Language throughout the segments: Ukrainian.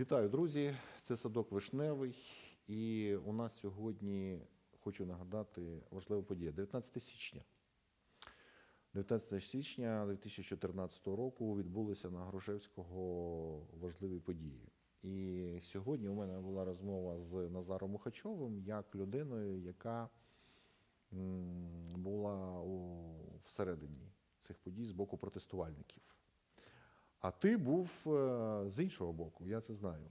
Вітаю, друзі! Це садок Вишневий. І у нас сьогодні хочу нагадати важлива подія. 19 січня. 19 січня 2014 року відбулися на Грушевського важливі події. І сьогодні у мене була розмова з Назаром Мухачовим як людиною, яка була у, всередині цих подій з боку протестувальників. А ти був е, з іншого боку, я це знаю.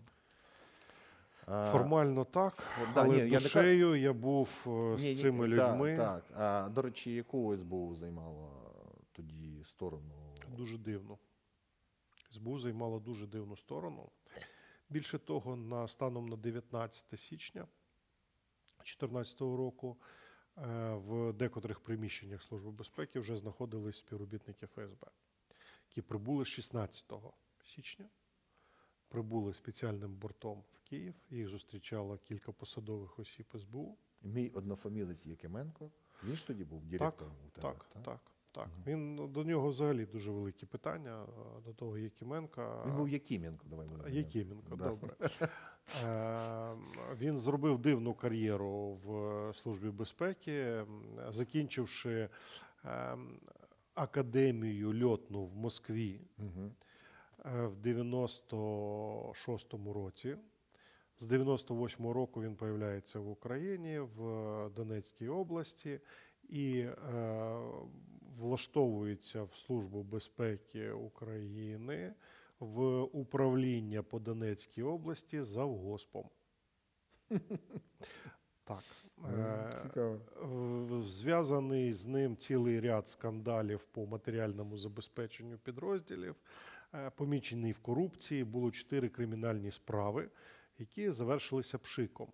Е, Формально так, да, але ні, я не я був е, з ні, ні, цими та- людьми. Так, А, до речі, яку СБУ займала тоді сторону? Дуже дивно. СБУ займала дуже дивну сторону. Більше того, на станом на 19 січня 2014 року в декотрих приміщеннях Служби безпеки вже знаходились співробітники ФСБ, які прибули 16 січня. Прибули спеціальним бортом в Київ. Їх зустрічало кілька посадових осіб СБУ. Мій однофамілець Якименко. Він ж тоді був директором у тебе. Так, так, так. Він ну, до нього взагалі дуже великі питання е, до того Якименка. Він був Якименко, давай будемо. Якименко, Да. добре. Е, Він зробив дивну кар'єру в службі безпеки, закінчивши е, академію льотну в Москві е, в 96-му році. З 98-го року він появляється в Україні, в Донецькій області і е, влаштовується в Службу безпеки України в управління по Донецькій області завгоспом. Так. Е, Цікаво. Зв'язаний з ним цілий ряд скандалів по матеріальному забезпеченню підрозділів, е, помічений в корупції. Було чотири кримінальні справи, які завершилися пшиком.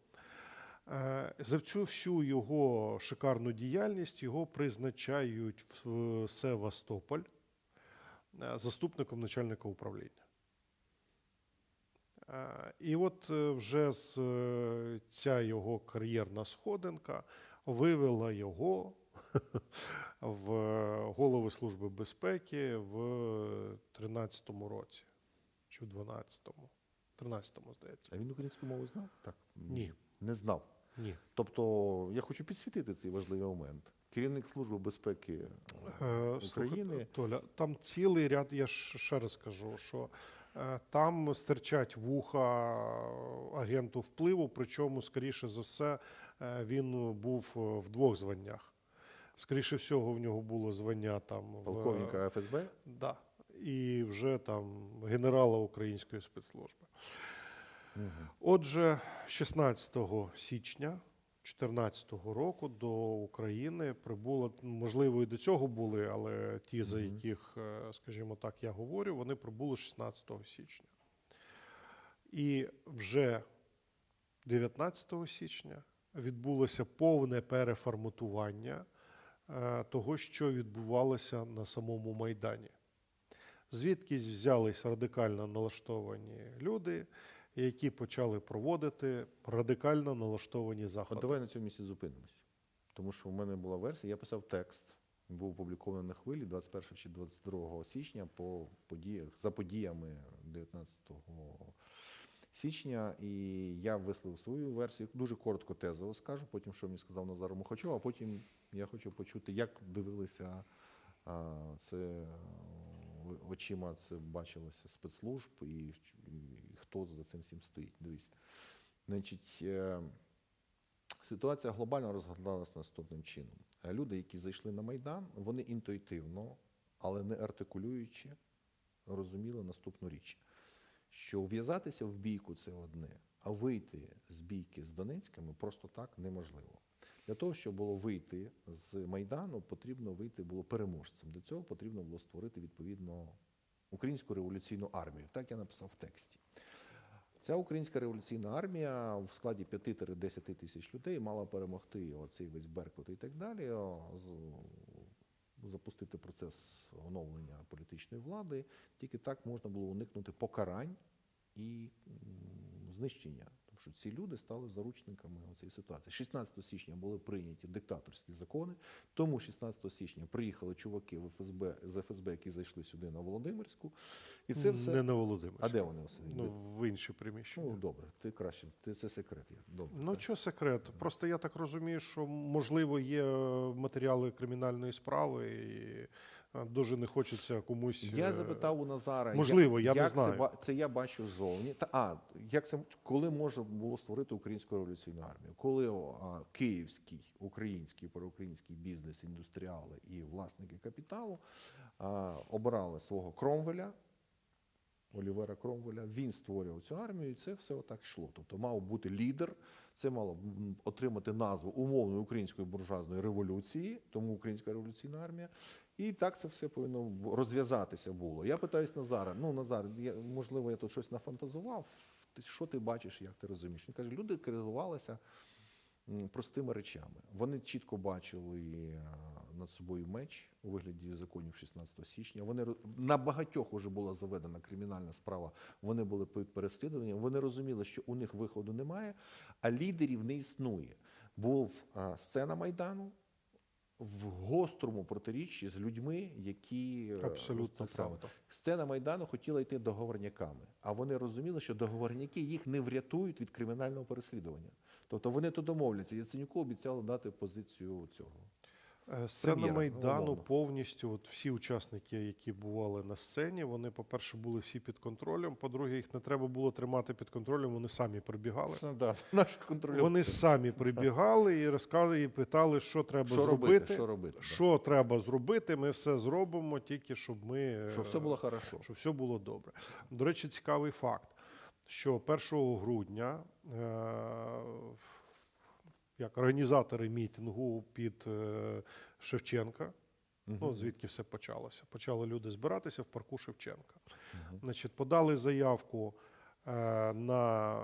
Е, За цю всю його шикарну діяльність його призначають в Севастополь заступником начальника управління. І от е, вже з е, ця його кар'єрна сходинка вивела його в голови Служби безпеки в 13-му році чи в 12-му. 13-му, здається. А він українську мову знав? Так. Ні. Не знав. Ні. Тобто я хочу підсвітити цей важливий момент. Керівник Служби безпеки Е, України. Толя, там цілий ряд, я ще раз кажу, що там стирчать вуха агенту впливу, причому, скоріше за все, е, він був е, в двох званнях. Скоріше всього, в нього було звання там в- ФСБ. Да. І вже там генерала української спецслужби. Отже, 16 січня 2014 року до України прибуло, можливо, і до цього були, але ті, за яких, е, скажімо так, я говорю, вони прибули 16 січня. І вже 19 січня відбулося повне переформатування е, того, що відбувалося на самому Майдані. Звідки взялись радикально налаштовані люди, які почали проводити радикально налаштовані От заходи. давай на цьому місці зупинимось. Тому що в мене була версія, я писав текст, він був опублікований на хвилі 21 чи 22 січня по подіях, за подіями 19 січня. І я висловив свою версію. Дуже коротко тезово скажу, потім що мені сказав Назар Мухачов, а потім я хочу почути, як дивилися це очима, це бачилося спецслужб і хто за цим всім стоїть. Дивись. Значить, е, Ситуація глобально розгадалась наступним чином. Люди, які зайшли на Майдан, вони інтуїтивно, але не артикулюючи, розуміли наступну річ, що в'язатися в бійку це одне, а вийти з бійки з Донецькими просто так неможливо. Для того, щоб було вийти з Майдану, потрібно вийти було переможцем. Для цього потрібно було створити відповідно українську революційну армію. Так я написав в тексті. Ця українська революційна армія в складі 5-10 тисяч людей мала перемогти оцей весь Беркут і так далі, запустити процес оновлення політичної влади. Тільки так можна було уникнути покарань і знищення. Що ці люди стали заручниками цієї ситуації. 16 січня були прийняті диктаторські закони. Тому 16 січня приїхали чуваки в ФСБ з ФСБ, які зайшли сюди на Володимирську, і це все. не на Володимир. А де вони все? Ну, в інші приміщення. Ну, добре, ти краще, ти це секрет. є. Добре. Ну, що секрет? Просто я так розумію, що можливо є матеріали кримінальної справи, і дуже не хочеться комусь. Я е, запитав у Назара, можливо, я як, не як знаю. Це, це я бачу ззовні. Та а як це коли можна було створити українську революційну армію? Коли а, київський, український, проукраїнський бізнес, індустріали і власники капіталу а, обирали свого Кромвеля. Олівера Кромвеля, він створював цю армію, і це все отак йшло. Тобто мав бути лідер, це мало б, отримати назву умовної української буржуазної революції, тому Українська революційна армія. І так це все повинно розв'язатися було. Я питаюсь Назара: ну Назар, я, можливо, я тут щось нафантазував. Ти що ти бачиш, як ти розумієш? Він каже, люди керувалися простими речами. Вони чітко бачили е, над собою меч у вигляді законів 16 січня. Вони на багатьох уже була заведена кримінальна справа. Вони були під переслідуванням. Вони розуміли, що у них виходу немає, а лідерів не існує. Був а, сцена майдану. В гострому протиріччі з людьми, які е, Абсолютно правда. Сцена Майдану хотіла йти договорняками, а вони розуміли, що договорняки їх не врятують від кримінального переслідування. Тобто вони то домовляться. Яценюку обіцяли дати позицію цього. Е, Сцена ну, Майдану умовно. повністю, от всі учасники, які бували на сцені, вони, по-перше, були всі під контролем. По-друге, їх не треба було тримати під контролем, вони самі прибігали. Да. Вони самі прибігали і розказували, і питали, що треба що зробити. робити, що робити, да. Що треба зробити, ми все зробимо, тільки щоб ми е, щоб все було хорошо. щоб все було добре. До речі, цікавий факт, що 1 грудня е, як організатори мітингу під е, Шевченка, ну, звідки все почалося. Почали люди збиратися в парку Шевченка. Значить, подали заявку е, на,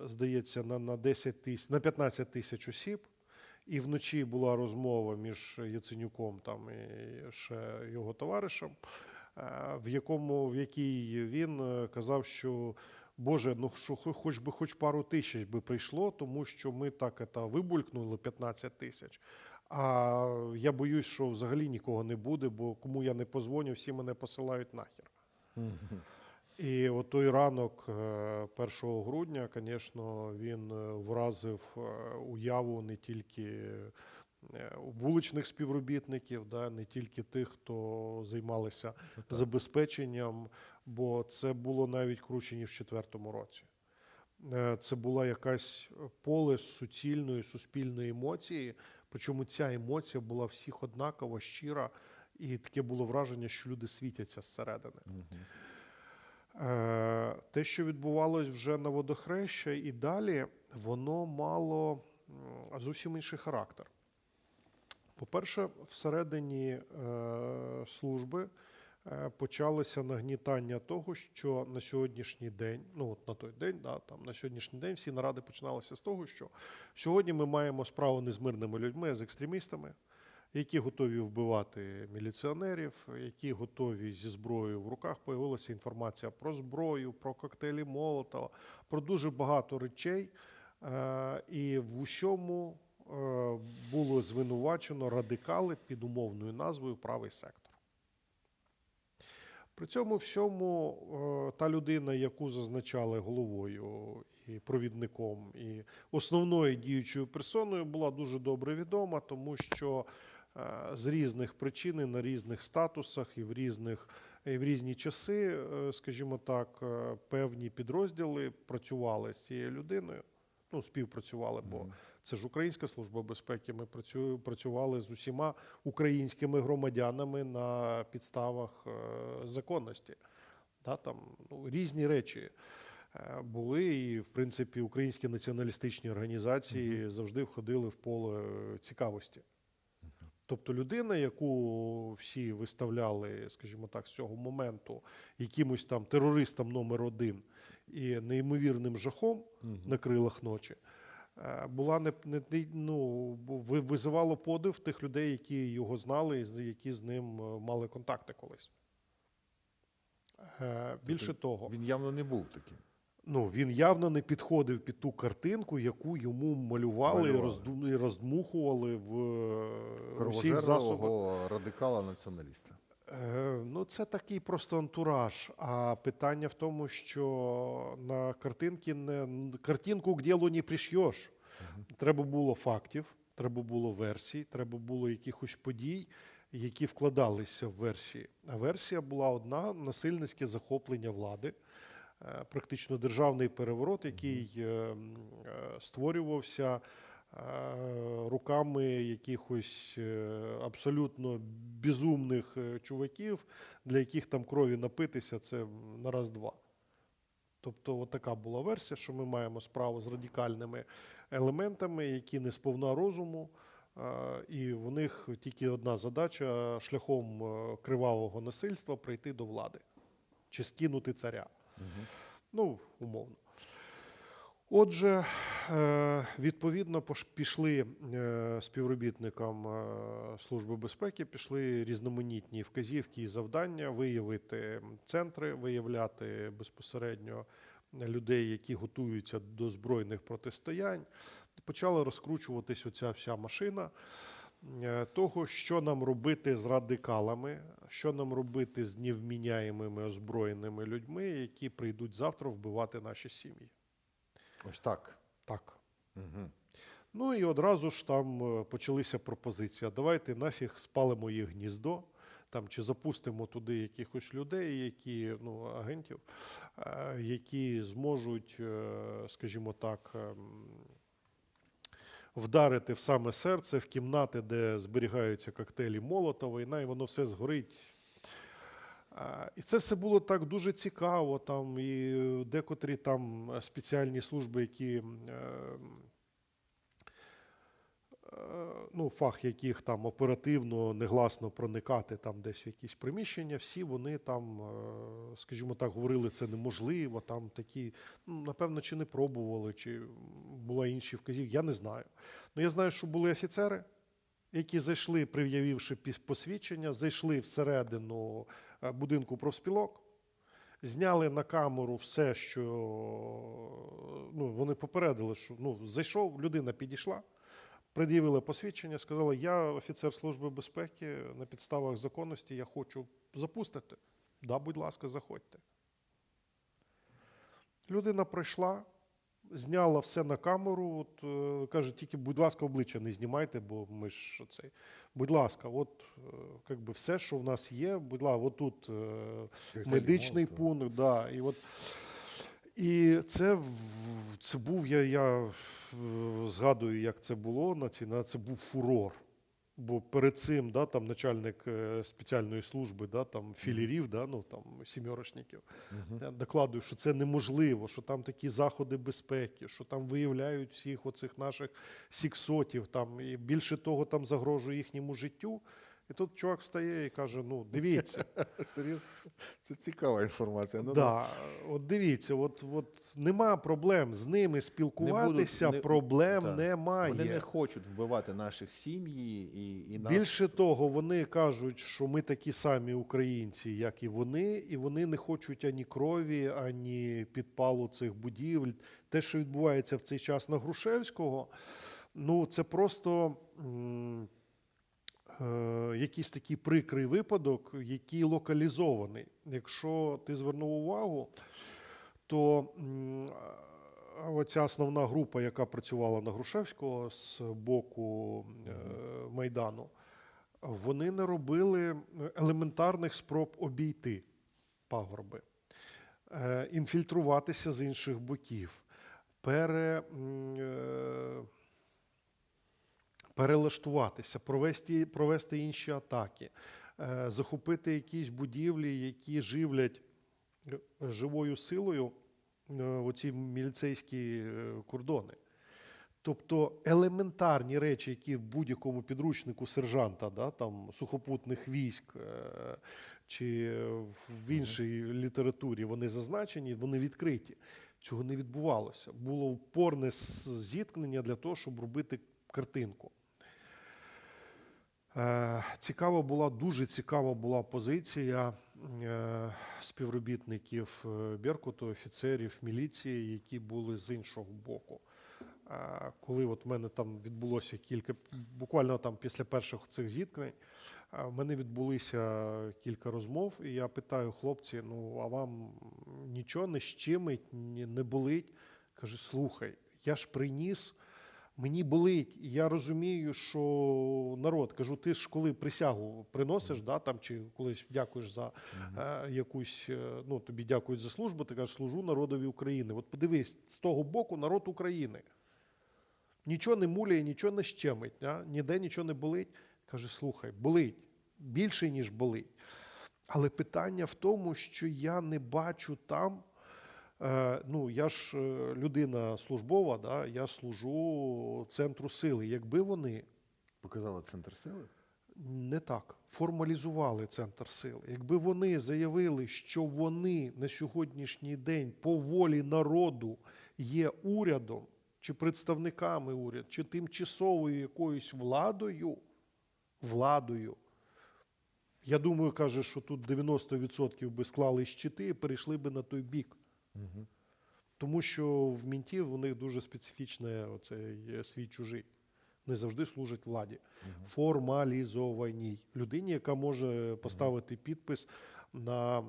е, здається, на, на 10 тисяч, на 15 тисяч осіб. І вночі була розмова між Яценюком там і ще його товаришем, е, в якому в якій він е, казав, що Боже, ну що хоч би хоч пару тисяч би прийшло, тому що ми так ета, вибулькнули 15 тисяч. А я боюсь, що взагалі нікого не буде, бо кому я не позвоню, всі мене посилають нахер. І от той ранок, е, 1 грудня, звісно, він е, вразив е, уяву не тільки е, вуличних співробітників, да, не тільки тих, хто займалися забезпеченням, бо це було навіть круче, ніж в четвертому році. Е, Це була якась поле суцільної суспільної емоції. Причому ця емоція була всіх однакова, щира, і таке було враження, що люди світяться зсередини. Е, Те, що відбувалось вже на водохреща і далі, воно мало зовсім інший характер. По-перше, всередині е, служби е, почалося нагнітання того, що на сьогоднішній день, ну от на той день, да, там на сьогоднішній день всі наради починалися з того, що сьогодні ми маємо справу не з мирними людьми, а з екстремістами, які готові вбивати міліціонерів, які готові зі зброєю в руках. Появилася інформація про зброю, про коктейлі Молотова, про дуже багато речей. Е, І в усьому було звинувачено радикали під умовною назвою правий сектор. При цьому всьому е, та людина, яку зазначали головою і провідником, і основною діючою персоною, була дуже добре відома, тому що е, з різних причин, і на різних статусах і в різних і в різні часи, е, скажімо так, е, певні підрозділи працювали з цією людиною. Ну, співпрацювали, бо це ж Українська служба безпеки. Ми працювали з усіма українськими громадянами на підставах е, законності. Да, там, ну, різні речі е, були, і, в принципі, українські націоналістичні організації завжди входили в поле е, цікавості. Тобто людина, яку всі виставляли, скажімо так, з цього моменту якимось там терористом номер один і неймовірним жахом на крилах ночі, е, була не, не не- ну, визивало подив тих людей, які його знали, і які з ним е, мали контакти колись. Е, Більше того, Він явно не був таким. Ну, він явно не підходив під ту картинку, яку йому малювали, і Малювали. і роздмухували в усіх засобах. Радикала-націоналіста. Е, Ну, це такий просто антураж. А питання в тому, що на картинки не картинку к ділу не пришьєш. Треба було фактів, треба було версій, треба було якихось подій, які вкладалися в версії. А версія була одна: насильницьке захоплення влади, е, практично державний переворот, який е, створювався руками якихось абсолютно безумних е, чуваків, для яких там крові напитися це на раз-два. Тобто, от така була версія, що ми маємо справу з радикальними елементами, які не сповна розуму, і в них тільки одна задача шляхом е, кривавого насильства прийти до влади чи скинути царя. Ну, умовно. Отже, е, відповідно, пішли е, співробітникам е, Служби безпеки, пішли різноманітні вказівки і завдання виявити центри, виявляти безпосередньо людей, які готуються до збройних протистоянь. Почала розкручуватись оця вся машина того, що нам робити з радикалами, що нам робити з невміняємими озброєними людьми, які прийдуть завтра вбивати наші сім'ї. Ось так. Так. Угу. Ну і одразу ж там е, почалися пропозиції. Давайте нафіг спалимо їх гніздо. Там чи запустимо туди якихось людей, які ну агентів, е, які зможуть, е, скажімо так, ем, вдарити в саме серце, в кімнати, де зберігаються коктейлі Молотова, і воно все згорить. І це все було так дуже цікаво. Там і декотрі там спеціальні служби, які е, е, ну, фах яких там оперативно, негласно проникати там десь в якісь приміщення, всі вони там, е, скажімо так, говорили, це неможливо. Там такі, ну, напевно, чи не пробували, чи була інші вказівки, я не знаю. Ну, я знаю, що були офіцери, які зайшли, пред'явивши посвідчення, зайшли всередину будинку профспілок, зняли на камеру все, що ну, вони попередили, що ну, зайшов, людина підійшла, пред'явила посвідчення, сказала: Я офіцер Служби безпеки на підставах законності, я хочу запустити. Да, будь ласка, заходьте. Людина прийшла, зняла все на камеру. От, е, каже, тільки, будь ласка, обличчя не знімайте, бо ми ж цей. Будь ласка, от е, как все, що в нас є, будь ласка, отут е, медичний пункт, да, і от. І це, це був, я, я е, згадую, як це було на ці, на це був фурор. Бо перед цим да, там начальник е, спеціальної служби, да, там філірів, да, ну там сімерочників, uh -huh. докладує, що це неможливо, що там такі заходи безпеки, що там виявляють всіх оцих наших сіксотів, там і більше того, там загрожує їхньому життю. І тут чувак встає і каже: ну, дивіться, Серйозно? Це цікава інформація. Ну, да, от дивіться, от, от нема проблем з ними спілкуватися, не- проблем так. немає. Вони не хочуть вбивати наших сім'ї і, і нас. Більше того, вони кажуть, що ми такі самі українці, як і вони, і вони не хочуть ані крові, ані підпалу цих будівель. Те, що відбувається в цей час на Грушевського, ну це просто м, якийсь такий прикрий випадок, який локалізований. Якщо ти звернув увагу, то оця основна група, яка працювала на Грушевського з боку е, Майдану, вони не робили елементарних спроб обійти пагорби, е, інфільтруватися з інших боків, пере, е, перелаштуватися, провести, провести інші атаки, е, захопити якісь будівлі, які живлять е, живою силою е, оці міліцейські кордони. Тобто елементарні речі, які в будь-якому підручнику сержанта, да, там, сухопутних військ чи в іншій літературі вони зазначені, вони відкриті. Цього не відбувалося. Було упорне зіткнення для того, щоб робити картинку. Е, Цікава була, дуже цікава була позиція е, співробітників е, Беркуту, офіцерів міліції, які були з іншого боку. Коли от в мене там відбулося кілька, буквально там після перших цих зіткнень, в мене відбулися кілька розмов, і я питаю хлопці: ну а вам нічого не щемить, ні- не болить? Каже, слухай, я ж приніс. Мені болить, і я розумію, що народ, кажу, ти ж коли присягу приносиш, да, там, чи колись дякуєш за е, якусь, е, ну тобі дякують за службу, ти кажеш, служу народові України. От подивись, з того боку народ України. Нічого не муляє, нічого не щемить, да? ніде нічого не болить. Каже, слухай, болить більше, ніж болить. Але питання в тому, що я не бачу там. Е, ну, я ж е, людина службова, да, я служу центру сили. Якби вони Показали центр сили. не так формалізували центр сили, якби вони заявили, що вони на сьогоднішній день по волі народу є урядом, чи представниками уряду, чи тимчасовою якоюсь владою, владою. Я думаю, каже, що тут 90% би склали щити і перейшли би на той бік. Угу. Тому що в мінтів у них дуже специфічне оцей свій чужий. Не завжди служать владі. Формалізованій людині, яка може поставити підпис на е,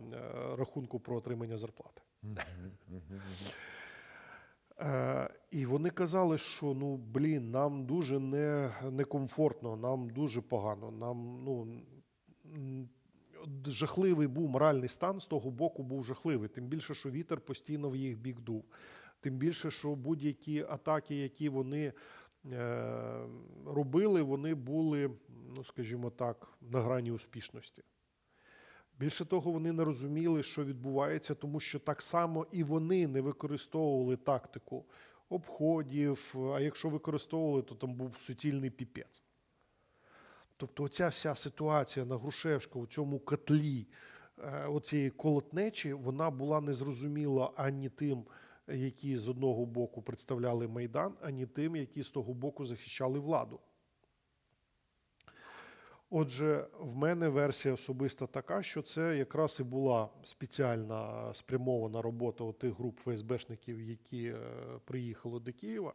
рахунку про отримання зарплати. Е, і вони казали, що ну блін, нам дуже не, некомфортно, нам дуже погано. Нам ну жахливий був моральний стан з того боку був жахливий. Тим більше, що вітер постійно в їх бік дув. Тим більше, що будь-які атаки, які вони е, робили, вони були, ну скажімо так, на грані успішності. Більше того, вони не розуміли, що відбувається, тому що так само і вони не використовували тактику обходів. А якщо використовували, то там був суцільний піпець. Тобто, оця вся ситуація на Грушевську, у цьому котлі е, оцієї колотнечі, вона була незрозуміла ані тим, які з одного боку представляли Майдан, ані тим, які з того боку захищали владу. Отже, в мене версія особиста така, що це якраз і була спеціальна спрямована робота тих груп ФСБшників, які е, приїхали до Києва,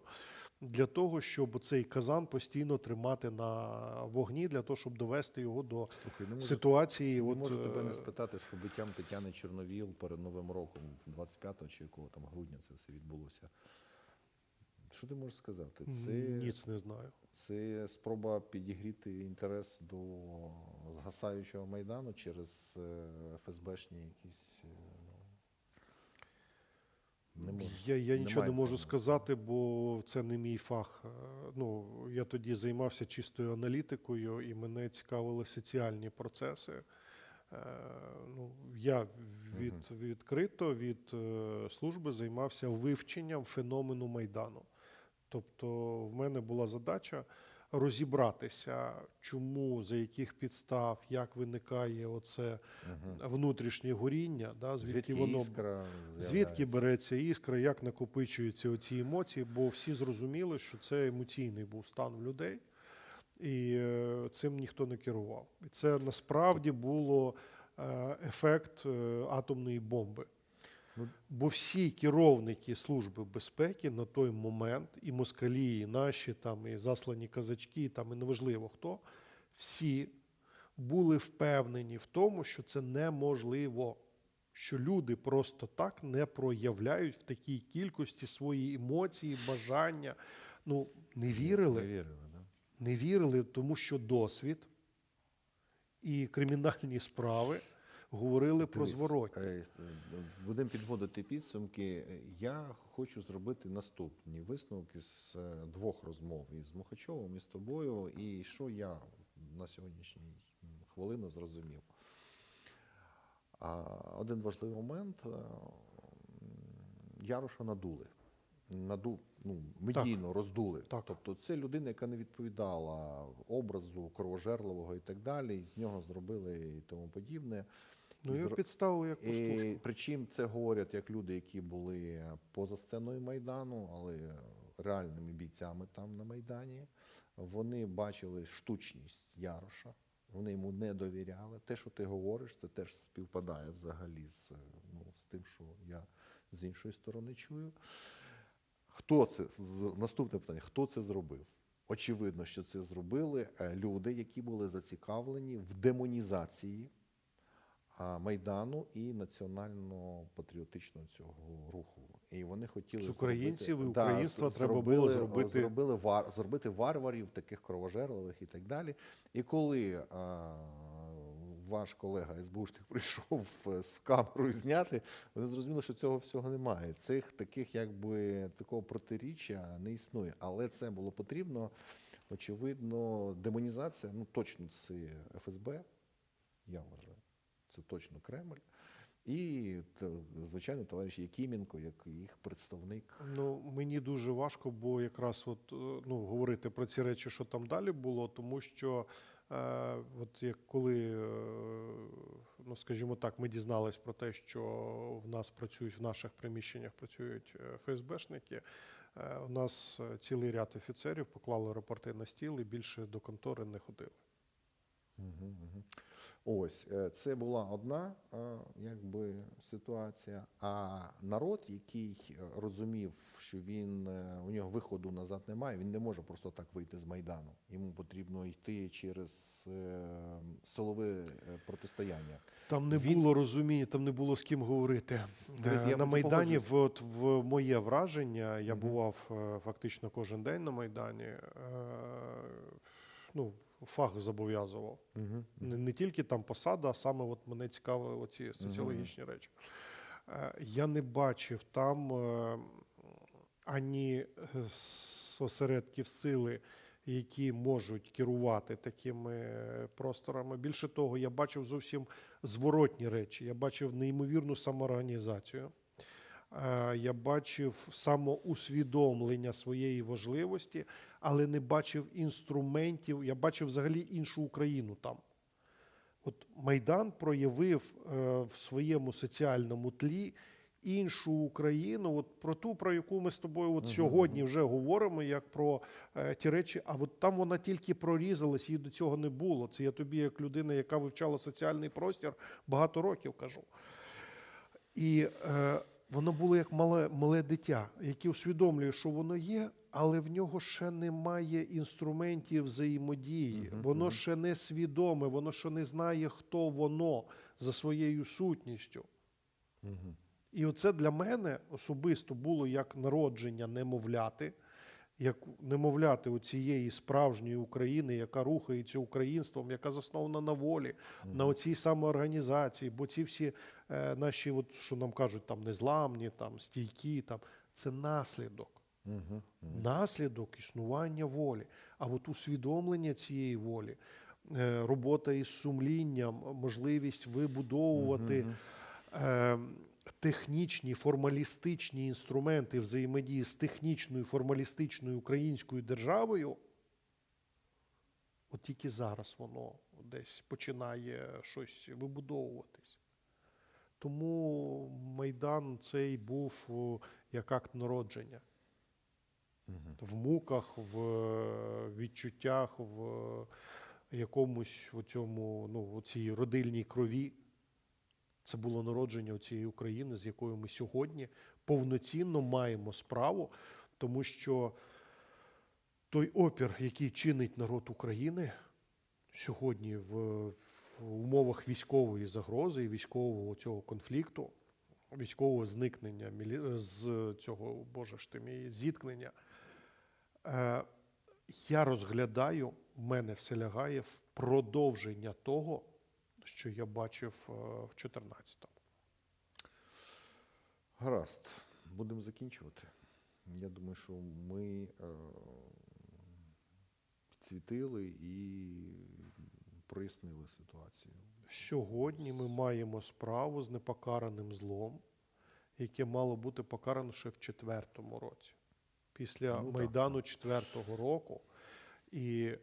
для того, щоб цей казан постійно тримати на вогні, для того, щоб довести його до Слухай, не можу, ситуації. не От, можу тебе не е, спитати з побиттям Тетяни Чорновіл перед Новим роком, 25-го чи якого там грудня це все відбулося. Що ти можеш сказати? Це, Ніц не знаю. це спроба підігріти інтерес до згасаючого майдану через е, ФСБшні якісь. Не можу. Я, я нічого не можу сказати, бо це не мій фах. Е, Ну, я тоді займався чистою аналітикою, і мене цікавили соціальні процеси. Е, Ну, я від, відкрито від е, служби займався вивченням феномену Майдану. Тобто, в мене була задача розібратися, чому, за яких підстав, як виникає оце внутрішнє горіння, да, звідки, Звідки воно іскра Звідки береться іскра, як накопичуються оці емоції? Бо всі зрозуміли, що це емоційний був стан в людей, і е, цим ніхто не керував. І це насправді було е, ефект е, атомної бомби. Бо всі керівники Служби безпеки на той момент, і москалі, і наші, там, і заслані казачки, там, і неважливо хто, всі були впевнені в тому, що це неможливо що люди просто так не проявляють в такій кількості свої емоції, бажання. Ну, не вірили, Не вірили, да? не вірили, тому що досвід і кримінальні справи говорили про зворотні. е, Будемо підводити підсумки. Я хочу зробити наступні висновки з е, двох розмов із Мухачовим і з тобою, і що я на сьогоднішній хвилину зрозумів. Один важливий момент. е, Яроша надули. Наду, ну, медійно роздули. Так. Тобто це людина, яка не відповідала образу кровожерливого і так далі, і з нього зробили і тому подібне. Ну, його підставили як І, пустушку. причому це говорять як люди, які були поза сценою Майдану, але реальними бійцями там на Майдані. Вони бачили штучність Яроша Вони йому не довіряли. Те, що ти говориш, це теж співпадає взагалі з, е, ну, з тим, що я з іншої сторони чую. Хто це? Наступне питання: хто це зробив? Очевидно, що це зробили е, люди, які були зацікавлені в демонізації Майдану і національно-патріотичного цього руху. І вони хотіли З зробити- і українства з- треба було зробити- зробили вар, зробити варварів, таких кровожерливих і так далі. І коли а, ваш колега СБУшник прийшов е, з камерою зняти, вони зрозуміли, що цього всього немає. Цих таких, якби такого протиріччя не існує. Але це було потрібно. Очевидно, демонізація, ну точно це ФСБ, я вважаю, це точно Кремль. І, звичайно, товариш Якименко, як їх представник. Ну, мені дуже важко, бо якраз от, е, ну, говорити про ці речі, що там далі було, тому що е, от як коли, е, ну скажімо так, ми дізнались про те, що в нас працюють в наших приміщеннях працюють е, ФСБшники. е, У нас е, цілий ряд офіцерів поклали рапорти на стіл і більше до контори не ходили. Ось е, це була одна е, якби ситуація. А народ, який е, розумів, що він у нього виходу назад немає, він не може просто так вийти з майдану. Йому потрібно йти через силове протистояння. Там не Він- було розуміння, там не було з ким говорити. Дивись, я на Майдані, в, от, в моє враження, я Мгм. бував фактично кожен день на Майдані. Ну, фах зобов'язував. Угу. Не, не тільки там посада, а саме от мене цікавили оці соціологічні речі. Е, Я не бачив там е, ані е, осередків сили, які можуть керувати такими просторами. Більше того, я бачив зовсім зворотні речі. Я бачив неймовірну самоорганізацію. Я бачив самоусвідомлення своєї важливості, але не бачив інструментів. Я бачив взагалі іншу Україну там. От Майдан проявив е, в своєму соціальному тлі іншу Україну, от про ту, про яку ми з тобою от сьогодні вже говоримо, як про е, ті речі. А от там вона тільки прорізалась, її до цього не було. Це я тобі, як людина, яка вивчала соціальний простір, багато років кажу. І е, воно було як мале, мале дитя, яке усвідомлює, що воно є, але в нього ще немає інструментів взаємодії. Воно ще не свідоме, воно ще не знає, хто воно за своєю сутністю. І оце для мене особисто було як народження немовляти, як немовляти оцієї справжньої України, яка рухається українством, яка заснована на волі, на оцій самоорганізації. Бо ці всі е, наші, от, що нам кажуть, там незламні, там стійкі, там це наслідок. Угу. Наслідок існування волі. А от усвідомлення цієї волі, е, робота із сумлінням, можливість вибудовувати е, технічні формалістичні інструменти взаємодії з технічною формалістичною українською державою, от тільки зараз воно десь починає щось вибудовуватись. Тому Майдан цей був як акт народження Угу. В муках, в е, відчуттях, в е, якомусь у цьому, ну, у цій родильній крові. Це було народження цієї України, з якою ми сьогодні повноцінно маємо справу, тому що той опір, який чинить народ України сьогодні в, в умовах військової загрози і військового цього конфлікту, військового зникнення, з цього, боже ж ти мій, зіткнення, я розглядаю, мене все лягає в продовження того, що я бачив е, в 14-му. Гаразд, будемо закінчувати. Я думаю, що ми е, цвітили і прояснили ситуацію. Сьогодні ми маємо справу з непокараним злом, яке мало бути покарано ще в четвертому році. Після Ну, Майдану четвертого року. І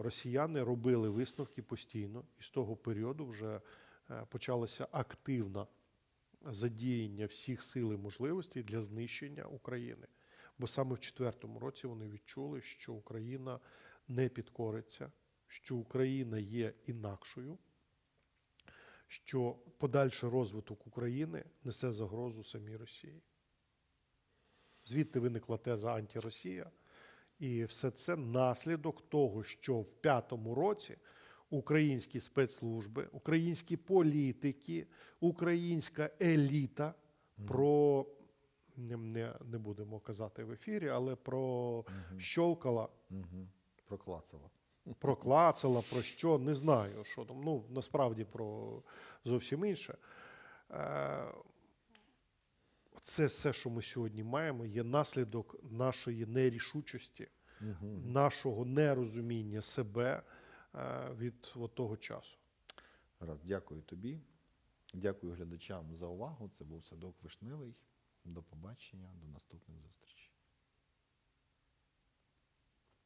росіяни робили висновки постійно, і з того періоду вже е, почалося активне задіяння всіх сил і можливостей для знищення України. Бо саме в четвертому році вони відчули, що Україна не підкориться, що Україна є інакшою, що подальший розвиток України несе загрозу самій Росії. Звідти виникла теза антиросія, і все це наслідок того, що в п'ятому році українські спецслужби, українські політики, українська еліта про не, не, будемо казати в ефірі, але про щолкала, Угу. Проклацала. проклацала, про що не знаю, що там. Ну насправді про зовсім інше. Це все, що ми сьогодні маємо, є наслідок нашої нерішучості, Угу. нашого нерозуміння себе е, від от того часу. Раз, дякую тобі. Дякую глядачам за увагу. Це був садок Вишневий. До побачення, до наступних зустрічей.